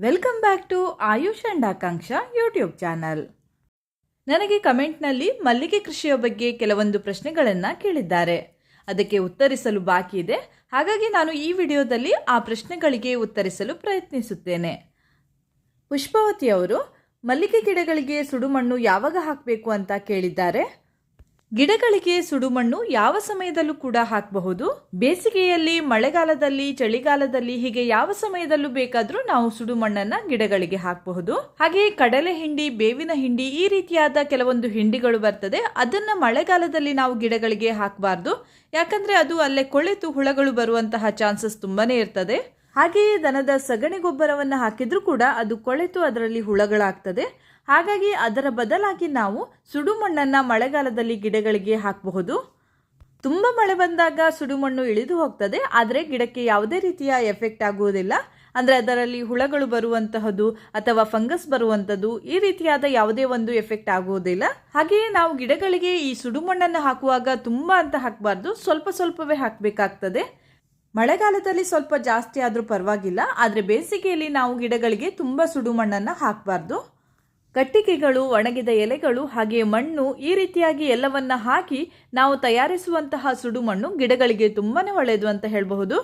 Welcome back to Ayush and Akanksha YouTube channel ನನಗೆ ಕಮೆಂಟ್ನಲ್ಲಿ ಮಲ್ಲಿಗೆ ಕೃಷಿಯ ಬಗ್ಗೆ ಕೆಲವೊಂದು ಪ್ರಶ್ನೆಗಳನ್ನು ಕೇಳಿದ್ದಾರೆ. ಅದಕ್ಕೆ ಉತ್ತರಿಸಲು ಬಾಕಿ ಇದೆ. ಹಾಗಾಗಿ ನಾನು ಈ ವಿಡಿಯೋದಲ್ಲಿ ಆ ಪ್ರಶ್ನೆಗಳಿಗೆ ಉತ್ತರಿಸಲು ಪ್ರಯತ್ನಿಸುತ್ತೇನೆ. ಪುಷ್ಪವತಿ ಅವರು, ಮಲ್ಲಿಗೆ ಗಿಡಗಳಿಗೆ ಸುಡುಮಣ್ಣು ಯಾವಾಗ ಹಾಕಬೇಕು ಅಂತ ಕೇಳಿದ್ದಾರೆ? ಗಿಡಗಳಿಗೆ ಸುಡುಮಣ್ಣು ಯಾವ ಸಮಯದಲ್ಲೂ ಕೂಡ ಹಾಕಬಹುದು. ಬೇಸಿಗೆಯಲ್ಲಿ, ಮಳೆಗಾಲದಲ್ಲಿ, ಚಳಿಗಾಲದಲ್ಲಿ ಹೀಗೆ ಯಾವ ಸಮಯದಲ್ಲೂ ಬೇಕಾದರೂ ನಾವು ಸುಡುಮಣ್ಣನ್ನ ಗಿಡಗಳಿಗೆ ಹಾಕಬಹುದು. ಹಾಗೆ ಕಡಲೆ ಹಿಂಡಿ, ಬೇವಿನ ಹಿಂಡಿ ಈ ರೀತಿಯಾದ ಕೆಲವೊಂದು ಹಿಂಡಿಗಳು ಬರ್ತದೆ. ಅದನ್ನ ಮಳೆಗಾಲದಲ್ಲಿ ನಾವು ಗಿಡಗಳಿಗೆ ಹಾಕಬಾರ್ದು. ಯಾಕಂದ್ರೆ ಅದು ಅಲ್ಲೇ ಕೊಳೆತು ಹುಳಗಳು ಬರುವಂತಹ ಚಾನ್ಸಸ್ ತುಂಬಾನೇ ಇರ್ತದೆ. ಹಾಗೆಯೇ ದನದ ಸಗಣಿ ಗೊಬ್ಬರವನ್ನು ಹಾಕಿದ್ರೂ ಕೂಡ ಅದು ಕೊಳೆತು ಅದರಲ್ಲಿ ಹುಳಗಳಾಗ್ತದೆ. ಹಾಗಾಗಿ ಅದರ ಬದಲಾಗಿ ನಾವು ಸುಡುಮಣ್ಣನ್ನು ಮಳೆಗಾಲದಲ್ಲಿ ಗಿಡಗಳಿಗೆ ಹಾಕಬಹುದು. ತುಂಬ ಮಳೆ ಬಂದಾಗ ಸುಡುಮಣ್ಣು ಇಳಿದು ಹೋಗ್ತದೆ. ಆದರೆ ಗಿಡಕ್ಕೆ ಯಾವುದೇ ರೀತಿಯ ಎಫೆಕ್ಟ್ ಆಗುವುದಿಲ್ಲ. ಅಂದರೆ ಅದರಲ್ಲಿ ಹುಳಗಳು ಬರುವಂತಹದ್ದು ಅಥವಾ ಫಂಗಸ್ ಬರುವಂಥದ್ದು ಈ ರೀತಿಯಾದ ಯಾವುದೇ ಒಂದು ಎಫೆಕ್ಟ್ ಆಗುವುದಿಲ್ಲ. ಹಾಗೆಯೇ ನಾವು ಗಿಡಗಳಿಗೆ ಈ ಸುಡುಮಣ್ಣನ್ನು ಹಾಕುವಾಗ ತುಂಬ ಅಂತ ಹಾಕಬಾರ್ದು. ಸ್ವಲ್ಪ ಸ್ವಲ್ಪವೇ ಹಾಕಬೇಕಾಗ್ತದೆ. ಮಳೆಗಾಲದಲ್ಲಿ ಸ್ವಲ್ಪ ಜಾಸ್ತಿ ಆದರೂ ಪರವಾಗಿಲ್ಲ, ಆದರೆ ಬೇಸಿಗೆಯಲ್ಲಿ ನಾವು ಗಿಡಗಳಿಗೆ ತುಂಬ ಸುಡು ಮಣ್ಣನ್ನು ಹಾಕಬಾರ್ದು. ಕಟ್ಟಿಗೆಗಳು, ಒಣಗಿದ ಎಲೆಗಳು ಹಾಗೆ ಮಣ್ಣು ಈ ರೀತಿಯಾಗಿ ಎಲ್ಲವನ್ನ ಹಾಕಿ ನಾವು ತಯಾರಿಸುವಂತಹ ಸುಡುಮಣ್ಣು ಗಿಡಗಳಿಗೆ ತುಂಬಾ ಒಳ್ಳೆಯದು ಅಂತ ಹೇಳಬಹುದು.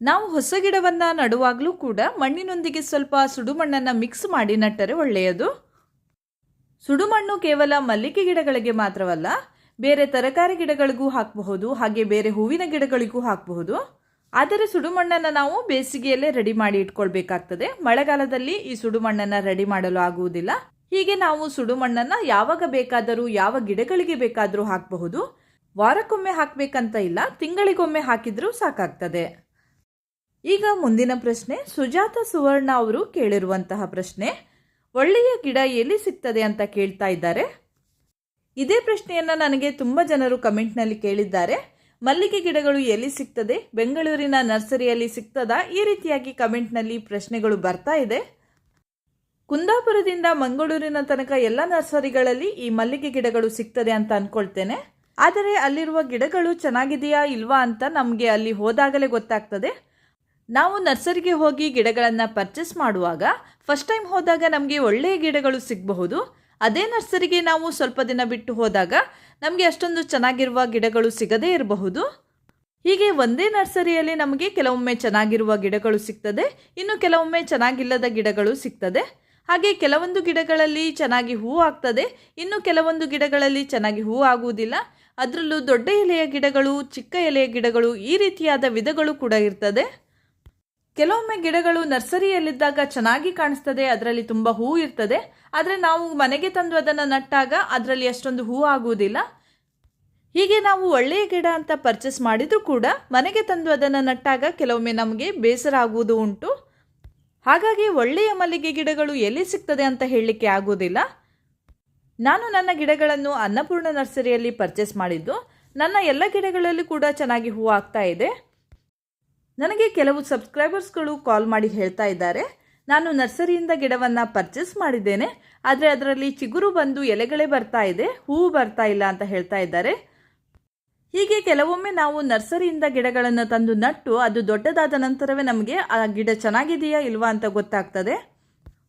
ನಾವು ಹೊಸ ಗಿಡವನ್ನ ನಡುವಾಗಲೂ ಕೂಡ ಮಣ್ಣಿನೊಂದಿಗೆ ಸ್ವಲ್ಪ ಸುಡುಮಣ್ಣನ್ನು ಮಿಕ್ಸ್ ಮಾಡಿ ನಟ್ಟರೆ ಒಳ್ಳೆಯದು. ಸುಡುಮಣ್ಣು ಕೇವಲ ಮಲ್ಲಿಗೆ ಗಿಡಗಳಿಗೆ ಮಾತ್ರವಲ್ಲ ಬೇರೆ ತರಕಾರಿ ಗಿಡಗಳಿಗೂ ಹಾಕಬಹುದು, ಹಾಗೆ ಬೇರೆ ಹೂವಿನ ಗಿಡಗಳಿಗೂ ಹಾಕಬಹುದು. ಆದರೆ ಸುಡುಮಣ್ಣನ್ನು ನಾವು ಬೇಸಿಗೆಯಲ್ಲೇ ರೆಡಿ ಮಾಡಿ ಇಟ್ಕೊಳ್ಬೇಕಾಗ್ತದೆ. ಮಳೆಗಾಲದಲ್ಲಿ ಈ ಸುಡುಮಣ್ಣನ್ನು ರೆಡಿ ಮಾಡಲು ಆಗುವುದಿಲ್ಲ. ಹೀಗೆ ನಾವು ಸುಡುಮಣ್ಣನ್ನು ಯಾವಾಗ ಬೇಕಾದರೂ, ಯಾವ ಗಿಡಗಳಿಗೆ ಬೇಕಾದರೂ ಹಾಕಬಹುದು. ವಾರಕ್ಕೊಮ್ಮೆ ಹಾಕಬೇಕಂತ ಇಲ್ಲ, ತಿಂಗಳಿಗೊಮ್ಮೆ ಹಾಕಿದರೂ ಸಾಕಾಗ್ತದೆ. ಈಗ ಮುಂದಿನ ಪ್ರಶ್ನೆ, ಸುಜಾತ ಸುವರ್ಣ ಅವರು ಕೇಳಿರುವಂತಹ ಪ್ರಶ್ನೆ, ಒಳ್ಳೆಯ ಗಿಡ ಎಲ್ಲಿ ಸಿಗ್ತದೆ? ಅಂತ ಕೇಳ್ತಾ ಇದ್ದಾರೆ. ಇದೇ ಪ್ರಶ್ನೆಯನ್ನ ನನಗೆ ತುಂಬ ಜನರು ಕಮೆಂಟ್ನಲ್ಲಿ ಕೇಳಿದ್ದಾರೆ. ಮಲ್ಲಿಗೆ ಗಿಡಗಳು ಎಲ್ಲಿ ಸಿಗ್ತದೆ? ಬೆಂಗಳೂರಿನ ನರ್ಸರಿಯಲ್ಲಿ ಸಿಗ್ತದಾ? ಈ ರೀತಿಯಾಗಿ ಕಮೆಂಟ್ನಲ್ಲಿ ಪ್ರಶ್ನೆಗಳು ಬರ್ತಾ ಇದೆ. ಕುಂದಾಪುರದಿಂದ ಮಂಗಳೂರಿನ ತನಕ ಎಲ್ಲ ನರ್ಸರಿಗಳಲ್ಲಿ ಈ ಮಲ್ಲಿಗೆ ಗಿಡಗಳು ಸಿಗ್ತದೆ ಅಂತ ಅಂದ್ಕೊಳ್ತೇನೆ ಆದರೆ ಅಲ್ಲಿರುವ ಗಿಡಗಳು ಚೆನ್ನಾಗಿದೆಯಾ ಇಲ್ವಾ ಅಂತ ನಮಗೆ ಅಲ್ಲಿ ಹೋದಾಗಲೇ ಗೊತ್ತಾಗ್ತದೆ. ನಾವು ನರ್ಸರಿಗೆ ಹೋಗಿ ಗಿಡಗಳನ್ನು ಪರ್ಚೇಸ್ ಮಾಡುವಾಗ ಫಸ್ಟ್ ಟೈಮ್ ಹೋದಾಗ ನಮಗೆ ಒಳ್ಳೆಯ ಗಿಡಗಳು ಸಿಗಬಹುದು. ಅದೇ ನರ್ಸರಿಗೆ ನಾವು ಸ್ವಲ್ಪ ದಿನ ಬಿಟ್ಟು ಹೋದಾಗ ನಮಗೆ ಅಷ್ಟೊಂದು ಚೆನ್ನಾಗಿರುವ ಗಿಡಗಳು ಸಿಗದೇ ಇರಬಹುದು. ಹೀಗೆ ಒಂದೇ ನರ್ಸರಿಯಲ್ಲಿ ನಮಗೆ ಕೆಲವೊಮ್ಮೆ ಚೆನ್ನಾಗಿರುವ ಗಿಡಗಳು ಸಿಗ್ತದೆ, ಇನ್ನು ಕೆಲವೊಮ್ಮೆ ಚೆನ್ನಾಗಿಲ್ಲದ ಗಿಡಗಳು ಸಿಗ್ತದೆ. ಹಾಗೆ ಕೆಲವೊಂದು ಗಿಡಗಳಲ್ಲಿ ಚೆನ್ನಾಗಿ ಹೂ ಆಗ್ತದೆ, ಇನ್ನು ಕೆಲವೊಂದು ಗಿಡಗಳಲ್ಲಿ ಚೆನ್ನಾಗಿ ಹೂವು ಆಗುವುದಿಲ್ಲ. ಅದರಲ್ಲೂ ದೊಡ್ಡ ಎಲೆಯ ಗಿಡಗಳು, ಚಿಕ್ಕ ಎಲೆಯ ಗಿಡಗಳು ಈ ರೀತಿಯಾದ ವಿಧಗಳು ಕೂಡ ಇರ್ತದೆ. ಕೆಲವೊಮ್ಮೆ ಗಿಡಗಳು ನರ್ಸರಿಯಲ್ಲಿದ್ದಾಗ ಚೆನ್ನಾಗಿ ಕಾಣಿಸ್ತದೆ, ಅದರಲ್ಲಿ ತುಂಬ ಹೂ ಇರ್ತದೆ. ಆದರೆ ನಾವು ಮನೆಗೆ ತಂದು ಅದನ್ನು ನಟ್ಟಾಗ ಅದರಲ್ಲಿ ಅಷ್ಟೊಂದು ಹೂ ಆಗುವುದಿಲ್ಲ. ಹೀಗೆ ನಾವು ಒಳ್ಳೆಯ ಗಿಡ ಅಂತ ಪರ್ಚೇಸ್ ಮಾಡಿದರೂ ಕೂಡ ಮನೆಗೆ ತಂದು ಅದನ್ನು ನಟ್ಟಾಗ ಕೆಲವೊಮ್ಮೆ ನಮಗೆ ಬೇಸರ ಆಗುವುದು ಉಂಟು. ಹಾಗಾಗಿ ಒಳ್ಳೆಯ ಮಲ್ಲಿಗೆ ಗಿಡಗಳು ಎಲ್ಲಿ ಸಿಗ್ತದೆ ಅಂತ ಹೇಳಲಿಕ್ಕೆ ಆಗುವುದಿಲ್ಲ. ನಾನು ನನ್ನ ಗಿಡಗಳನ್ನು ಅನ್ನಪೂರ್ಣ ನರ್ಸರಿಯಲ್ಲಿ ಪರ್ಚೇಸ್ ಮಾಡಿದ್ದು. ನನ್ನ ಎಲ್ಲ ಗಿಡಗಳಲ್ಲೂ ಕೂಡ ಚೆನ್ನಾಗಿ ಹೂ ಆಗ್ತಾ ಇದೆ. ನನಗೆ ಕೆಲವು ಸಬ್ಸ್ಕ್ರೈಬರ್ಸ್ಗಳು ಕಾಲ್ ಮಾಡಿ ಹೇಳ್ತಾ ಇದ್ದಾರೆ. ನಾನು ನರ್ಸರಿಯಿಂದ ಗಿಡವನ್ನು ಪರ್ಚೇಸ್ ಮಾಡಿದ್ದೇನೆ. ಆದರೆ ಅದರಲ್ಲಿ ಚಿಗುರು ಬಂದು ಎಲೆಗಳೇ ಬರ್ತಾ ಇದೆ. ಹೂವು ಬರ್ತಾ ಇಲ್ಲ ಅಂತ ಹೇಳ್ತಾ ಇದ್ದಾರೆ. ಹೀಗೆ ಕೆಲವೊಮ್ಮೆ ನಾವು ನರ್ಸರಿಯಿಂದ ಗಿಡಗಳನ್ನು ತಂದು ನಟ್ಟು ಅದು ದೊಡ್ಡದಾದ ನಂತರವೇ ನಮಗೆ ಆ ಗಿಡ ಚೆನ್ನಾಗಿದೆಯಾ ಇಲ್ವಾ ಅಂತ ಗೊತ್ತಾಗ್ತದೆ.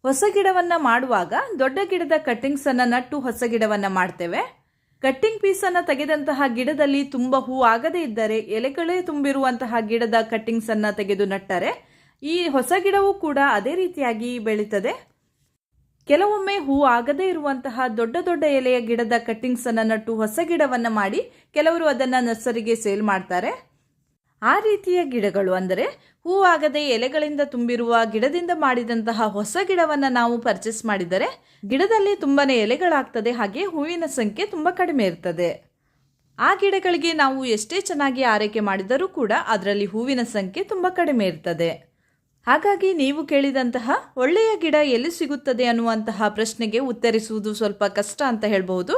ಹೊಸ ಗಿಡವನ್ನು ಮಾಡುವಾಗ ದೊಡ್ಡ ಗಿಡದ ಕಟ್ಟಿಂಗ್ಸನ್ನು ನಟ್ಟು ಹೊಸ ಗಿಡವನ್ನು ಮಾಡ್ತೇವೆ. ಕಟ್ಟಿಂಗ್ ಪೀಸನ್ನು ತೆಗೆದಂತಹ ಗಿಡದಲ್ಲಿ ತುಂಬ ಹೂ ಆಗದೇ ಇದ್ದರೆ ಎಲೆಗಳೇ ತುಂಬಿರುವಂತಹ ಗಿಡದ ಕಟ್ಟಿಂಗ್ಸನ್ನು ತೆಗೆದು ನಟ್ಟರೆ ಈ ಹೊಸ ಗಿಡವೂ ಕೂಡ ಅದೇ ರೀತಿಯಾಗಿ ಬೆಳೀತದೆ. ಕೆಲವೊಮ್ಮೆ ಹೂ ಆಗದೇ ಇರುವಂತಹ ದೊಡ್ಡ ದೊಡ್ಡ ಎಲೆಯ ಗಿಡದ ಕಟ್ಟಿಂಗ್ಸನ್ನು ನಟ್ಟು ಹೊಸ ಗಿಡವನ್ನ ಮಾಡಿ ಕೆಲವರು ಅದನ್ನ ನರ್ಸರಿಗೆ ಸೇಲ್ ಮಾಡ್ತಾರೆ. ಆ ರೀತಿಯ ಗಿಡಗಳು ಅಂದರೆ ಹೂವಾಗದೆ ಎಲೆಗಳಿಂದ ತುಂಬಿರುವ ಗಿಡದಿಂದ ಮಾಡಿದಂತಹ ಹೊಸ ಗಿಡವನ್ನು ನಾವು ಪರ್ಚೇಸ್ ಮಾಡಿದರೆ ಗಿಡದಲ್ಲಿ ತುಂಬಾ ಎಲೆಗಳಾಗ್ತದೆ, ಹಾಗೆ ಹೂವಿನ ಸಂಖ್ಯೆ ತುಂಬ ಕಡಿಮೆ ಇರ್ತದೆ. ಆ ಗಿಡಗಳಿಗೆ ನಾವು ಎಷ್ಟೇ ಚೆನ್ನಾಗಿ ಆರೈಕೆ ಮಾಡಿದರೂ ಕೂಡ ಅದರಲ್ಲಿ ಹೂವಿನ ಸಂಖ್ಯೆ ತುಂಬ ಕಡಿಮೆ ಇರ್ತದೆ. ಹಾಗಾಗಿ ನೀವು ಕೇಳಿದಂತಹ ಒಳ್ಳೆಯ ಗಿಡ ಎಲ್ಲಿ ಸಿಗುತ್ತದೆ ಅನ್ನುವಂತಹ ಪ್ರಶ್ನೆಗೆ ಉತ್ತರಿಸುವುದು ಸ್ವಲ್ಪ ಕಷ್ಟ ಅಂತ ಹೇಳ್ಬಹುದು.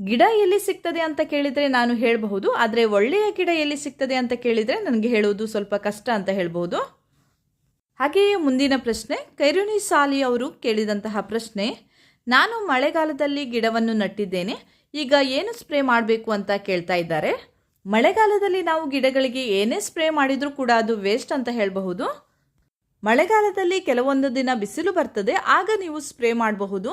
ಗಿಡ ಎಲ್ಲಿ ಸಿಗ್ತದೆ ಅಂತ ಕೇಳಿದರೆ ನಾನು ಹೇಳಬಹುದು, ಆದರೆ ಒಳ್ಳೆಯ ಗಿಡ ಎಲ್ಲಿ ಸಿಗ್ತದೆ ಅಂತ ಕೇಳಿದರೆ ನನಗೆ ಹೇಳುವುದು ಸ್ವಲ್ಪ ಕಷ್ಟ ಅಂತ ಹೇಳಬಹುದು. ಹಾಗೆಯೇ ಮುಂದಿನ ಪ್ರಶ್ನೆ, ಕೈರುಣಿ ಸಾಲಿ ಅವರು ಕೇಳಿದಂತಹ ಪ್ರಶ್ನೆ, ನಾನು ಮಳೆಗಾಲದಲ್ಲಿ ಗಿಡವನ್ನು ನಟ್ಟಿದ್ದೇನೆ, ಈಗ ಏನು ಸ್ಪ್ರೇ ಮಾಡಬೇಕು ಅಂತ ಕೇಳ್ತಾ ಇದ್ದಾರೆ. ಮಳೆಗಾಲದಲ್ಲಿ ನಾವು ಗಿಡಗಳಿಗೆ ಏನೇ ಸ್ಪ್ರೇ ಮಾಡಿದರೂ ಕೂಡ ಅದು ವೇಸ್ಟ್ ಅಂತ ಹೇಳಬಹುದು. ಮಳೆಗಾಲದಲ್ಲಿ ಕೆಲವೊಂದು ದಿನ ಬಿಸಿಲು ಬರ್ತದೆ, ಆಗ ನೀವು ಸ್ಪ್ರೇ ಮಾಡಬಹುದು.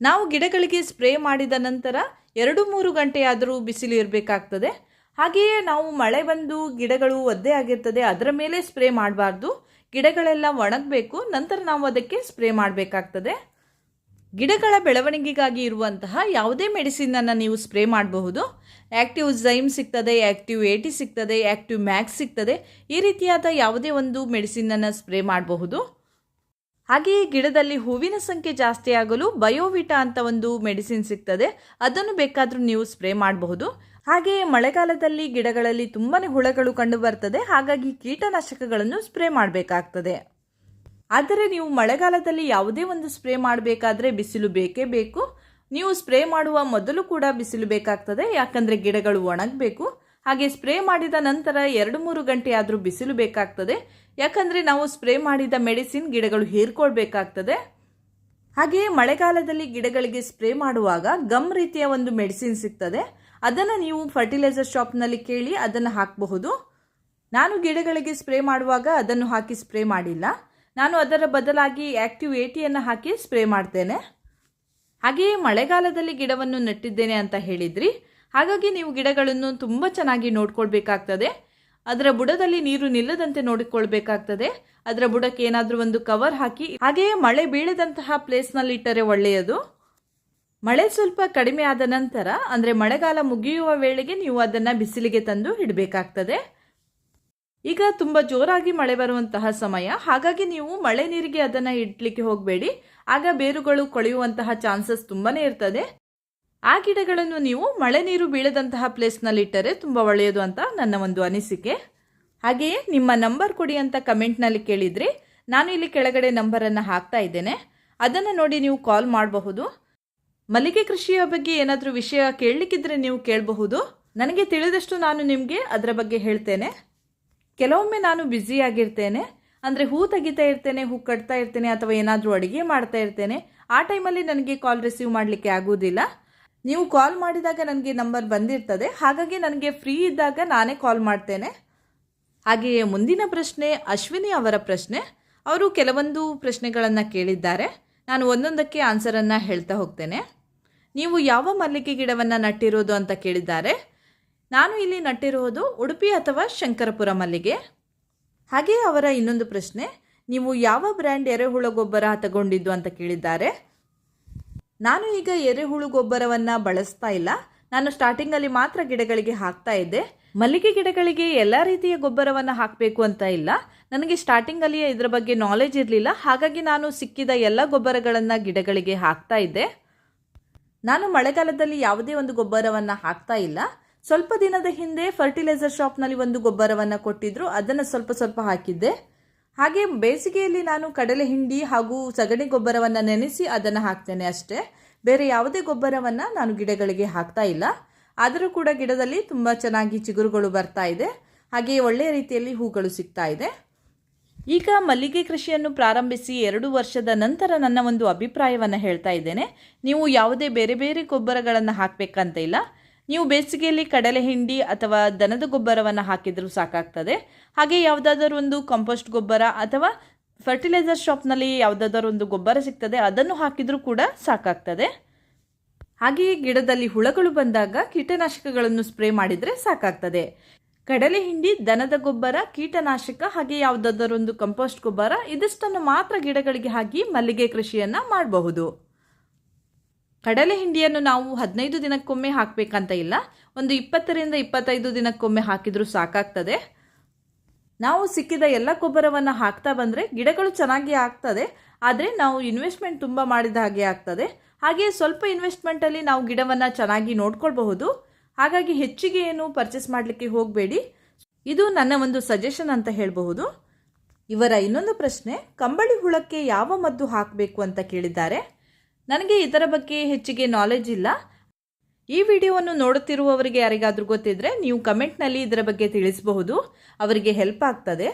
ನಾವು ಗಿಡಗಳಿಗೆ ಸ್ಪ್ರೇ ಮಾಡಿದ ನಂತರ ಎರಡು ಮೂರು ಗಂಟೆಯಾದರೂ ಬಿಸಿಲು ಇರಬೇಕಾಗ್ತದೆ. ಹಾಗೆಯೇ ನಾವು ಮಳೆ ಬಂದು ಗಿಡಗಳು ಒದ್ದೆ ಆಗಿರ್ತದೆ, ಅದರ ಮೇಲೆ ಸ್ಪ್ರೇ ಮಾಡಬಾರ್ದು. ಗಿಡಗಳೆಲ್ಲ ಒಣಗಬೇಕು, ನಂತರ ನಾವು ಅದಕ್ಕೆ ಸ್ಪ್ರೇ ಮಾಡಬೇಕಾಗ್ತದೆ. ಗಿಡಗಳ ಬೆಳವಣಿಗೆಗಾಗಿ ಇರುವಂತಹ ಯಾವುದೇ ಮೆಡಿಸಿನನ್ನು ನೀವು ಸ್ಪ್ರೇ ಮಾಡಬಹುದು. ಆ್ಯಕ್ಟಿವ್ ಝೈಮ್ ಸಿಗ್ತದೆ ಆ್ಯಕ್ಟಿವ್ ಏಟಿ ಸಿಗ್ತದೆ ಆ್ಯಕ್ಟಿವ್ ಮ್ಯಾಕ್ಸ್ ಸಿಗ್ತದೆ. ಈ ರೀತಿಯಾದ ಯಾವುದೇ ಒಂದು ಮೆಡಿಸಿನನ್ನು ಸ್ಪ್ರೇ ಮಾಡಬಹುದು. ಹಾಗೆಯೇ ಗಿಡದಲ್ಲಿ ಹೂವಿನ ಸಂಖ್ಯೆ ಜಾಸ್ತಿ ಆಗಲು ಬಯೋವಿಟಾ ಅಂತ ಒಂದು ಮೆಡಿಸಿನ್ ಸಿಗ್ತದೆ. ಅದನ್ನು ಬೇಕಾದರೂ ನೀವು ಸ್ಪ್ರೇ ಮಾಡಬಹುದು. ಹಾಗೆಯೇ ಮಳೆಗಾಲದಲ್ಲಿ ಗಿಡಗಳಲ್ಲಿ ತುಂಬಾ ಹುಳಗಳು ಕಂಡು ಬರ್ತದೆ. ಹಾಗಾಗಿ ಕೀಟನಾಶಕಗಳನ್ನು ಸ್ಪ್ರೇ ಮಾಡಬೇಕಾಗ್ತದೆ. ಆದರೆ ನೀವು ಮಳೆಗಾಲದಲ್ಲಿ ಯಾವುದೇ ಒಂದು ಸ್ಪ್ರೇ ಮಾಡಬೇಕಾದ್ರೆ ಬಿಸಿಲು ಬೇಕೇ ಬೇಕು. ನೀವು ಸ್ಪ್ರೇ ಮಾಡುವ ಮೊದಲು ಕೂಡ ಬಿಸಿಲು ಬೇಕಾಗ್ತದೆ. ಯಾಕಂದರೆ ಗಿಡಗಳು ಒಣಗಬೇಕು. ಹಾಗೆ ಸ್ಪ್ರೇ ಮಾಡಿದ ನಂತರ ಎರಡು ಮೂರು ಗಂಟೆ ಆದರೂ ಬಿಸಿಲು ಬೇಕಾಗ್ತದೆ. ಯಾಕಂದರೆ ನಾವು ಸ್ಪ್ರೇ ಮಾಡಿದ ಮೆಡಿಸಿನ್ ಗಿಡಗಳು ಹೀರ್ಕೊಳ್ಬೇಕಾಗ್ತದೆ. ಹಾಗೆಯೇ ಮಳೆಗಾಲದಲ್ಲಿ ಗಿಡಗಳಿಗೆ ಸ್ಪ್ರೇ ಮಾಡುವಾಗ ಗಮ್ ರೀತಿಯ ಒಂದು ಮೆಡಿಸಿನ್ ಸಿಗ್ತದೆ. ಅದನ್ನು ನೀವು ಫರ್ಟಿಲೈಸರ್ ಶಾಪ್ನಲ್ಲಿ ಕೇಳಿ ಅದನ್ನು ಹಾಕಬಹುದು. ನಾನು ಗಿಡಗಳಿಗೆ ಸ್ಪ್ರೇ ಮಾಡುವಾಗ ಅದನ್ನು ಹಾಕಿ ಸ್ಪ್ರೇ ಮಾಡಿಲ್ಲ. ನಾನು ಅದರ ಬದಲಾಗಿ ಆ್ಯಕ್ಟಿವ್ ಏಟಿಯನ್ನು ಹಾಕಿ ಸ್ಪ್ರೇ ಮಾಡ್ತೇನೆ. ಹಾಗೆಯೇ ಮಳೆಗಾಲದಲ್ಲಿ ಗಿಡವನ್ನು ನೆಟ್ಟಿದ್ದೇನೆ ಅಂತ ಹೇಳಿದ್ರಿ. ಹಾಗಾಗಿ ನೀವು ಗಿಡಗಳನ್ನು ತುಂಬ ಚೆನ್ನಾಗಿ ನೋಡ್ಕೊಳ್ಬೇಕಾಗ್ತದೆ. ಅದರ ಬುಡದಲ್ಲಿ ನೀರು ನಿಲ್ಲದಂತೆ ನೋಡಿಕೊಳ್ಬೇಕಾಗ್ತದೆ. ಅದರ ಬುಡಕ್ಕೆ ಏನಾದರೂ ಒಂದು ಕವರ್ ಹಾಕಿ, ಹಾಗೆಯೇ ಮಳೆ ಬೀಳದಂತಹ ಪ್ಲೇಸ್ನಲ್ಲಿ ಇಟ್ಟರೆ ಒಳ್ಳೆಯದು. ಮಳೆ ಸ್ವಲ್ಪ ಕಡಿಮೆ ಆದ ನಂತರ, ಅಂದರೆ ಮಳೆಗಾಲ ಮುಗಿಯುವ ವೇಳೆಗೆ ನೀವು ಅದನ್ನು ಬಿಸಿಲಿಗೆ ತಂದು ಇಡಬೇಕಾಗ್ತದೆ. ಈಗ ತುಂಬ ಜೋರಾಗಿ ಮಳೆ ಬರುವಂತಹ ಸಮಯ. ಹಾಗಾಗಿ ನೀವು ಮಳೆ ನೀರಿಗೆ ಅದನ್ನು ಇಡ್ಲಿಕ್ಕೆ ಹೋಗಬೇಡಿ. ಆಗ ಬೇರುಗಳು ಕೊಳೆಯುವಂತಹ ಚಾನ್ಸಸ್ ತುಂಬಾ ಇರ್ತದೆ. ಆ ಗಿಡಗಳನ್ನು ನೀವು ಮಳೆ ನೀರು ಬೀಳದಂತಹ ಪ್ಲೇಸ್ನಲ್ಲಿಟ್ಟರೆ ತುಂಬ ಒಳ್ಳೆಯದು ಅಂತ ನನ್ನ ಒಂದು ಅನಿಸಿಕೆ. ಹಾಗೆಯೇ ನಿಮ್ಮ ನಂಬರ್ ಕೊಡಿ ಅಂತ ಕಮೆಂಟ್ನಲ್ಲಿ ಕೇಳಿದ್ರಿ ನಾನು ಇಲ್ಲಿ ಕೆಳಗಡೆ ನಂಬರನ್ನು ಹಾಕ್ತಾ ಇದ್ದೇನೆ. ಅದನ್ನು ನೋಡಿ ನೀವು ಕಾಲ್ ಮಾಡಬಹುದು. ಮಲ್ಲಿಗೆ ಕೃಷಿಯ ಬಗ್ಗೆ ಏನಾದರೂ ವಿಷಯ ಕೇಳಲಿಕ್ಕಿದ್ರೆ ನೀವು ಕೇಳಬಹುದು. ನನಗೆ ತಿಳಿದಷ್ಟು ನಾನು ನಿಮಗೆ ಅದರ ಬಗ್ಗೆ ಹೇಳ್ತೇನೆ. ಕೆಲವೊಮ್ಮೆ ನಾನು ಬ್ಯುಸಿಯಾಗಿರ್ತೇನೆ ಅಂದರೆ ಹೂ ತೆಗಿತಾ ಇರ್ತೇನೆ, ಹೂ ಕಟ್ತಾ ಇರ್ತೇನೆ ಅಥವಾ ಏನಾದರೂ ಅಡುಗೆ ಮಾಡ್ತಾ ಇರ್ತೇನೆ. ಆ ಟೈಮಲ್ಲಿ ನನಗೆ ಕಾಲ್ ರಿಸೀವ್ ಮಾಡಲಿಕ್ಕೆ ಆಗುವುದಿಲ್ಲ. ನೀವು ಕಾಲ್ ಮಾಡಿದಾಗ ನನಗೆ ನಂಬರ್ ಬಂದಿರ್ತದೆ. ಹಾಗಾಗಿ ನನಗೆ ಫ್ರೀ ಇದ್ದಾಗ ನಾನೇ ಕಾಲ್ ಮಾಡ್ತೇನೆ. ಹಾಗೆಯೇ ಮುಂದಿನ ಪ್ರಶ್ನೆ, ಅಶ್ವಿನಿ ಅವರ ಪ್ರಶ್ನೆ. ಅವರು ಕೆಲವೊಂದು ಪ್ರಶ್ನೆಗಳನ್ನು ಕೇಳಿದ್ದಾರೆ. ನಾನು ಒಂದೊಂದಕ್ಕೆ ಆನ್ಸರನ್ನು ಹೇಳ್ತಾ ಹೋಗ್ತೇನೆ. ನೀವು ಯಾವ ಮಲ್ಲಿಗೆ ಗಿಡವನ್ನು ನಟ್ಟಿರೋದು ಅಂತ ಕೇಳಿದ್ದಾರೆ. ನಾನು ಇಲ್ಲಿ ನಟ್ಟಿರುವುದು ಉಡುಪಿ ಅಥವಾ ಶಂಕರಪುರ ಮಲ್ಲಿಗೆ. ಹಾಗೆಯೇ ಅವರ ಇನ್ನೊಂದು ಪ್ರಶ್ನೆ, ನೀವು ಯಾವ ಬ್ರ್ಯಾಂಡ್ ಎರೆಹುಳ ಗೊಬ್ಬರ ತಗೊಂಡಿದ್ದು ಅಂತ ಕೇಳಿದ್ದಾರೆ. ನಾನು ಈಗ ಎರೆಹುಳು ಗೊಬ್ಬರವನ್ನು ಬಳಸ್ತಾ ಇಲ್ಲ. ನಾನು ಸ್ಟಾರ್ಟಿಂಗಲ್ಲಿ ಮಾತ್ರ ಗಿಡಗಳಿಗೆ ಹಾಕ್ತಾ ಇದ್ದೆ. ಮಲ್ಲಿಗೆ ಗಿಡಗಳಿಗೆ ಎಲ್ಲ ರೀತಿಯ ಗೊಬ್ಬರವನ್ನು ಹಾಕಬೇಕು ಅಂತ ಇಲ್ಲ. ನನಗೆ ಸ್ಟಾರ್ಟಿಂಗಲ್ಲಿಯೇ ಇದರ ಬಗ್ಗೆ ನಾಲೆಜ್ ಇರಲಿಲ್ಲ. ಹಾಗಾಗಿ ನಾನು ಸಿಕ್ಕಿದ ಎಲ್ಲ ಗೊಬ್ಬರಗಳನ್ನು ಗಿಡಗಳಿಗೆ ಹಾಕ್ತಾ ಇದ್ದೆ. ನಾನು ಮಳೆಗಾಲದಲ್ಲಿ ಯಾವುದೇ ಒಂದು ಗೊಬ್ಬರವನ್ನು ಹಾಕ್ತಾ ಇಲ್ಲ. ಸ್ವಲ್ಪ ದಿನದ ಹಿಂದೆ ಫರ್ಟಿಲೈಸರ್ ಶಾಪ್ನಲ್ಲಿ ಒಂದು ಗೊಬ್ಬರವನ್ನು ಕೊಟ್ಟಿದ್ರು. ಅದನ್ನು ಸ್ವಲ್ಪ ಸ್ವಲ್ಪ ಹಾಕಿದ್ದೆ. ಹಾಗೆ ಬೇಸಿಗೆಯಲ್ಲಿ ನಾನು ಕಡಲೆ ಹಿಂಡಿ ಹಾಗೂ ಸಗಣಿ ಗೊಬ್ಬರವನ್ನು ನೆನೆಸಿ ಅದನ್ನು ಹಾಕ್ತೇನೆ ಅಷ್ಟೇ. ಬೇರೆ ಯಾವುದೇ ಗೊಬ್ಬರವನ್ನು ನಾನು ಗಿಡಗಳಿಗೆ ಹಾಕ್ತಾ ಇಲ್ಲ. ಆದರೂ ಕೂಡ ಗಿಡದಲ್ಲಿ ತುಂಬ ಚೆನ್ನಾಗಿ ಚಿಗುರುಗಳು ಬರ್ತಾ ಇದೆ. ಹಾಗೆಯೇ ಒಳ್ಳೆಯ ರೀತಿಯಲ್ಲಿ ಹೂಗಳು ಸಿಗ್ತಾ ಇದೆ. ಈಗ ಮಲ್ಲಿಗೆ ಕೃಷಿಯನ್ನು ಪ್ರಾರಂಭಿಸಿ ಎರಡು ವರ್ಷದ ನಂತರ ನನ್ನ ಒಂದು ಅಭಿಪ್ರಾಯವನ್ನು ಹೇಳ್ತಾ ಇದ್ದೇನೆ. ನೀವು ಯಾವುದೇ ಬೇರೆ ಬೇರೆ ಗೊಬ್ಬರಗಳನ್ನು ಹಾಕಬೇಕಂತ ಇಲ್ಲ. ನೀವು ಬೇಸಿಗೆಯಲ್ಲಿ ಕಡಲೆ ಹಿಂಡಿ ಅಥವಾ ದನದ ಗೊಬ್ಬರವನ್ನು ಹಾಕಿದರೂ ಸಾಕಾಗ್ತದೆ. ಹಾಗೆ ಯಾವುದಾದ್ರೂ ಒಂದು ಕಂಪೋಸ್ಟ್ ಗೊಬ್ಬರ ಅಥವಾ ಫರ್ಟಿಲೈಸರ್ ಶಾಪ್ನಲ್ಲಿ ಯಾವುದಾದ್ರೂ ಒಂದು ಗೊಬ್ಬರ ಸಿಗ್ತದೆ, ಅದನ್ನು ಹಾಕಿದರೂ ಕೂಡ ಸಾಕಾಗ್ತದೆ. ಹಾಗೆಯೇ ಗಿಡದಲ್ಲಿ ಹುಳಗಳು ಬಂದಾಗ ಕೀಟನಾಶಕಗಳನ್ನು ಸ್ಪ್ರೇ ಮಾಡಿದರೆ ಸಾಕಾಗ್ತದೆ. ಕಡಲೆ ಹಿಂಡಿ, ದನದ ಗೊಬ್ಬರ, ಕೀಟನಾಶಕ ಹಾಗೆ ಯಾವುದಾದರೊಂದು ಕಂಪೋಸ್ಟ್ ಗೊಬ್ಬರ, ಇದಿಷ್ಟನ್ನು ಮಾತ್ರ ಗಿಡಗಳಿಗೆ ಹಾಕಿ ಮಲ್ಲಿಗೆ ಕೃಷಿಯನ್ನು ಮಾಡಬಹುದು. ಕಡಲೆ ಹಿಂಡಿಯನ್ನು ನಾವು ಹದಿನೈದು ದಿನಕ್ಕೊಮ್ಮೆ ಹಾಕಬೇಕಂತ ಇಲ್ಲ. ಒಂದು ಇಪ್ಪತ್ತರಿಂದ ಇಪ್ಪತ್ತೈದು ದಿನಕ್ಕೊಮ್ಮೆ ಹಾಕಿದರೂ ಸಾಕಾಗ್ತದೆ. ನಾವು ಸಿಕ್ಕಿದ ಎಲ್ಲ ಗೊಬ್ಬರವನ್ನು ಹಾಕ್ತಾ ಬಂದರೆ ಗಿಡಗಳು ಚೆನ್ನಾಗಿ ಆಗ್ತದೆ. ಆದರೆ ನಾವು ಇನ್ವೆಸ್ಟ್ಮೆಂಟ್ ತುಂಬ ಮಾಡಿದ ಹಾಗೆ ಆಗ್ತದೆ. ಹಾಗೆ ಸ್ವಲ್ಪ ಇನ್ವೆಸ್ಟ್ಮೆಂಟಲ್ಲಿ ನಾವು ಗಿಡವನ್ನು ಚೆನ್ನಾಗಿ ನೋಡ್ಕೊಳ್ಬಹುದು. ಹಾಗಾಗಿ ಹೆಚ್ಚಿಗೆ ಏನು ಪರ್ಚೇಸ್ ಮಾಡಲಿಕ್ಕೆ ಹೋಗಬೇಡಿ. ಇದು ನನ್ನ ಒಂದು ಸಜೆಷನ್ ಅಂತ ಹೇಳಬಹುದು. ಇವರ ಇನ್ನೊಂದು ಪ್ರಶ್ನೆ, ಕಂಬಳಿ ಹುಳಕ್ಕೆ ಯಾವ ಮದ್ದು ಹಾಕಬೇಕು ಅಂತ ಕೇಳಿದ್ದಾರೆ. ನನಗೆ ಇದರ ಬಗ್ಗೆ ಹೆಚ್ಚಿಗೆ ನಾಲೆಜ್ ಇಲ್ಲ. ಈ ವಿಡಿಯೋವನ್ನು ನೋಡುತ್ತಿರುವವರಿಗೆ ಯಾರಿಗಾದರೂ ಗೊತ್ತಿದ್ದರೆ ನೀವು ಕಮೆಂಟ್ನಲ್ಲಿ ಇದರ ಬಗ್ಗೆ ತಿಳಿಸಬಹುದು. ಅವರಿಗೆ ಹೆಲ್ಪ್ ಆಗ್ತದೆ.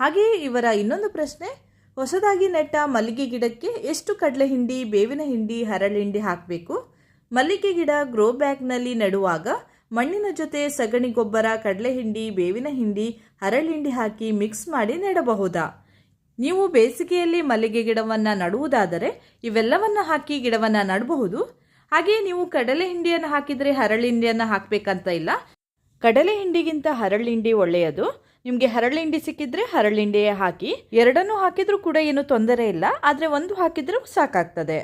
ಹಾಗೆಯೇ ಇವರ ಇನ್ನೊಂದು ಪ್ರಶ್ನೆ, ಹೊಸದಾಗಿ ನೆಟ್ಟ ಮಲ್ಲಿಗೆ ಗಿಡಕ್ಕೆ ಎಷ್ಟು ಕಡಲೆ ಹಿಂಡಿ, ಬೇವಿನ ಹಿಂಡಿ ಹರಳಿಂಡಿ ಹಾಕಬೇಕು? ಮಲ್ಲಿಗೆ ಗಿಡ ಗ್ರೋ ಬ್ಯಾಗ್ನಲ್ಲಿ ನೆಡುವಾಗ ಮಣ್ಣಿನ ಜೊತೆ ಸಗಣಿ ಗೊಬ್ಬರ, ಕಡಲೆ ಹಿಂಡಿ, ಬೇವಿನ ಹಿಂಡಿ ಹರಳಿಂಡಿ ಹಾಕಿ ಮಿಕ್ಸ್ ಮಾಡಿ ನೆಡಬಹುದಾ? ನೀವು ಬೇಸಿಗೆಯಲ್ಲಿ ಮಲ್ಲಿಗೆ ಗಿಡವನ್ನು ನಡುವುದಾದರೆ ಇವೆಲ್ಲವನ್ನು ಹಾಕಿ ಗಿಡವನ್ನು ನಡಬಹುದು. ಹಾಗೆಯೇ ನೀವು ಕಡಲೆ ಹಿಂಡಿಯನ್ನು ಹಾಕಿದರೆ ಹರಳಿಂಡಿಯನ್ನು ಹಾಕಬೇಕಂತ ಇಲ್ಲ. ಕಡಲೆ ಹಿಂಡಿಗಿಂತ ಹರಳಿಂಡಿ ಒಳ್ಳೆಯದು. ನಿಮಗೆ ಹರಳಿಂಡಿ ಸಿಕ್ಕಿದ್ರೆ ಹರಳಿಂಡಿಯೇ ಹಾಕಿ, ಎರಡನ್ನೂ ಹಾಕಿದರೂ ಕೂಡ ಏನು ತೊಂದರೆ ಇಲ್ಲ, ಆದರೆ ಒಂದು ಹಾಕಿದರೂ ಸಾಕಾಗ್ತದೆ.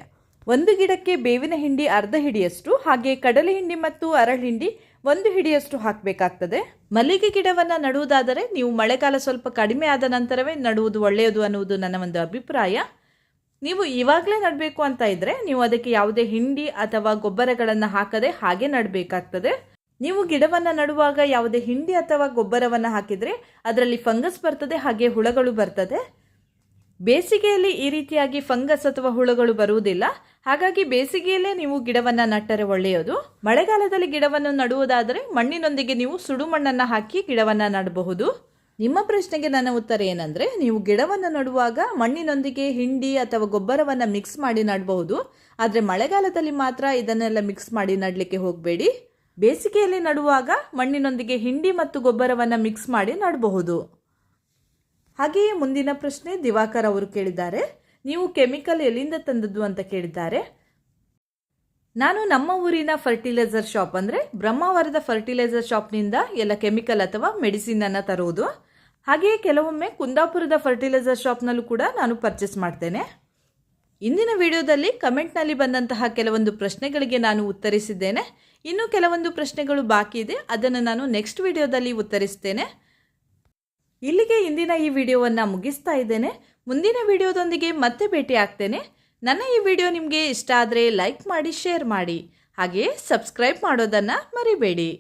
ಒಂದು ಗಿಡಕ್ಕೆ ಬೇವಿನ ಹಿಂಡಿ ಅರ್ಧ ಹಿಡಿಯಷ್ಟು, ಹಾಗೆ ಕಡಲೆ ಹಿಂಡಿ ಮತ್ತು ಅರಳಿಂಡಿ ಒಂದು ಹಿಡಿಯಷ್ಟು ಹಾಕಬೇಕಾಗ್ತದೆ. ಮಲ್ಲಿಗೆ ಗಿಡವನ್ನು ನಡುವುದಾದರೆ ನೀವು ಮಳೆಗಾಲ ಸ್ವಲ್ಪ ಕಡಿಮೆ ಆದ ನಂತರವೇ ನಡುವುದು ಒಳ್ಳೆಯದು ಅನ್ನುವುದು ನನ್ನ ಒಂದು ಅಭಿಪ್ರಾಯ. ನೀವು ಇವಾಗಲೇ ನಡಬೇಕು ಅಂತ ಇದ್ದರೆ ನೀವು ಅದಕ್ಕೆ ಯಾವುದೇ ಹಿಂಡಿ ಅಥವಾ ಗೊಬ್ಬರಗಳನ್ನು ಹಾಕದೆ ಹಾಗೆ ನಡಬೇಕಾಗ್ತದೆ. ನೀವು ಗಿಡವನ್ನು ನಡುವಾಗ ಯಾವುದೇ ಹಿಂಡಿ ಅಥವಾ ಗೊಬ್ಬರವನ್ನು ಹಾಕಿದರೆ ಅದರಲ್ಲಿ ಫಂಗಸ್ ಬರ್ತದೆ, ಹಾಗೆ ಹುಳಗಳು ಬರ್ತದೆ. ಬೇಸಿಗೆಯಲ್ಲಿ ಈ ರೀತಿಯಾಗಿ ಫಂಗಸ್ ಅಥವಾ ಹುಳುಗಳು ಬರುವುದಿಲ್ಲ. ಹಾಗಾಗಿ ಬೇಸಿಗೆಯಲ್ಲೇ ನೀವು ಗಿಡವನ್ನು ನಟ್ಟರೆ ಒಳ್ಳೆಯದು. ಮಳೆಗಾಲದಲ್ಲಿ ಗಿಡವನ್ನು ನಡುವುದಾದರೆ ಮಣ್ಣಿನೊಂದಿಗೆ ನೀವು ಸುಡು ಮಣ್ಣನ್ನು ಹಾಕಿ ಗಿಡವನ್ನು ನಡಬಹುದು. ನಿಮ್ಮ ಪ್ರಶ್ನೆಗೆ ನನ್ನ ಉತ್ತರ ಏನಂದ್ರೆ, ನೀವು ಗಿಡವನ್ನು ನಡುವಾಗ ಮಣ್ಣಿನೊಂದಿಗೆ ಹಿಂಡಿ ಅಥವಾ ಗೊಬ್ಬರವನ್ನು ಮಿಕ್ಸ್ ಮಾಡಿ ನಡಬಹುದು. ಆದರೆ ಮಳೆಗಾಲದಲ್ಲಿ ಮಾತ್ರ ಇದನ್ನೆಲ್ಲ ಮಿಕ್ಸ್ ಮಾಡಿ ನಡಲಿಕ್ಕೆ ಹೋಗಬೇಡಿ. ಬೇಸಿಗೆಯಲ್ಲಿ ನಡುವಾಗ ಮಣ್ಣಿನೊಂದಿಗೆ ಹಿಂಡಿ ಮತ್ತು ಗೊಬ್ಬರವನ್ನು ಮಿಕ್ಸ್ ಮಾಡಿ ನಡಬಹುದು. ಹಾಗೆಯೇ ಮುಂದಿನ ಪ್ರಶ್ನೆ ದಿವಾಕರ್ ಅವರು ಕೇಳಿದ್ದಾರೆ. ನೀವು ಕೆಮಿಕಲ್ ಎಲ್ಲಿಂದ ತಂದದ್ದು ಅಂತ ಕೇಳಿದ್ದಾರೆ. ನಾನು ನಮ್ಮ ಊರಿನ ಫರ್ಟಿಲೈಸರ್ ಶಾಪ್ ಅಂದರೆ ಬ್ರಹ್ಮಾವರದ ಫರ್ಟಿಲೈಸರ್ ಶಾಪ್ನಿಂದ ಎಲ್ಲ ಕೆಮಿಕಲ್ ಅಥವಾ ಮೆಡಿಸಿನ್ ಅನ್ನು ತರುವುದು ಹಾಗೆಯೇ ಕೆಲವೊಮ್ಮೆ ಕುಂದಾಪುರದ ಫರ್ಟಿಲೈಸರ್ ಶಾಪ್ನಲ್ಲೂ ಕೂಡ ನಾನು ಪರ್ಚೇಸ್ ಮಾಡ್ತೇನೆ. ಇಂದಿನ ವಿಡಿಯೋದಲ್ಲಿ ಕಮೆಂಟ್ನಲ್ಲಿ ಬಂದಂತಹ ಕೆಲವೊಂದು ಪ್ರಶ್ನೆಗಳಿಗೆ ನಾನು ಉತ್ತರಿಸಿದ್ದೇನೆ. ಇನ್ನೂ ಕೆಲವೊಂದು ಪ್ರಶ್ನೆಗಳು ಬಾಕಿ ಇದೆ. ಅದನ್ನು ನಾನು ನೆಕ್ಸ್ಟ್ ವಿಡಿಯೋದಲ್ಲಿ ಉತ್ತರಿಸ್ತೇನೆ. ಇಲ್ಲಿಗೆ ಇಂದಿನ ಈ ವಿಡಿಯೋವನ್ನು ಮುಗಿಸ್ತಾ ಇದ್ದೇನೆ. ಮುಂದಿನ ವಿಡಿಯೋದೊಂದಿಗೆ ಮತ್ತೆ ಭೇಟಿ ಆಗ್ತೇನೆ ನನ್ನ ಈ ವಿಡಿಯೋ ನಿಮಗೆ ಇಷ್ಟ ಆದರೆ ಲೈಕ್ ಮಾಡಿ, ಶೇರ್ ಮಾಡಿ. ಹಾಗೆಯೇ ಸಬ್ಸ್ಕ್ರೈಬ್ ಮಾಡೋದನ್ನು ಮರಿಬೇಡಿ.